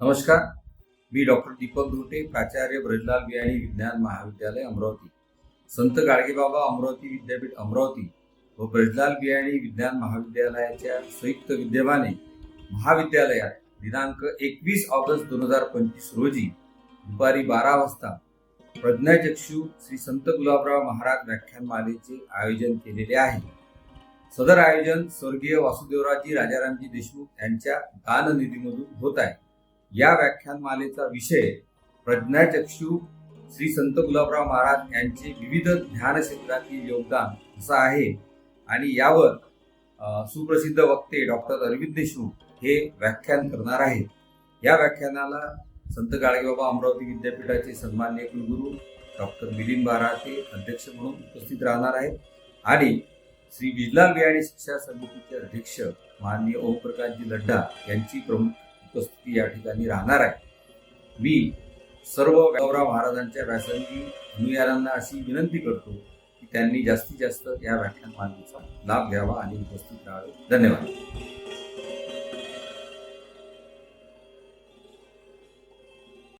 नमस्कार. मी डॉक्टर दीपक धोटे प्राचार्य ब्रजलाल बियाणी विज्ञान महाविद्यालय अमरावती. संत गाडगेबाबा अमरावती विद्यापीठ अमरावती व ब्रजलाल बियाणी विज्ञान महाविद्यालयाच्या संयुक्त विद्यमाने महाविद्यालयात दिनांक एकवीस ऑगस्ट दोन हजार पंचवीस रोजी दुपारी बारा वाजता प्रज्ञाचक्षू श्री संत गुलाबराव महाराज व्याख्यानमालेचे आयोजन केलेले आहे. सदर आयोजन स्वर्गीय वासुदेवरावजी राजारामजी देशमुख यांच्या दाननिधीमधून होत आहे. या व्याख्यानमालेचा विषय प्रज्ञाचक्षू श्री संत गुलाबराव महाराज यांचे विविध ज्ञान क्षेत्रातील योगदान असं आहे. आणि यावर सुप्रसिद्ध वक्ते डॉक्टर अरविंद देशमुख हे व्याख्यान करणार आहेत. या व्याख्यानाला संत गाडगेबाबा अमरावती विद्यापीठाचे सन्मान्य कुलगुरू डॉक्टर मिलिंद बाराते अध्यक्ष म्हणून उपस्थित राहणार आहेत. आणि श्री बिजला बियाणी शिक्षा समितीचे अध्यक्ष माननीय ओमप्रकाशजी लड्डा यांची प्रमुख प्रस्तुती या ठिकाणी राहणार आहे. मी सर्व गौरव महाराजांच्या व्यासंगी अनुयायांना अशी विनंती करतो की त्यांनी जास्तीत जास्त या व्याख्यानमालेचा लाभ घ्यावा आणि उपस्थित राहावे. धन्यवाद.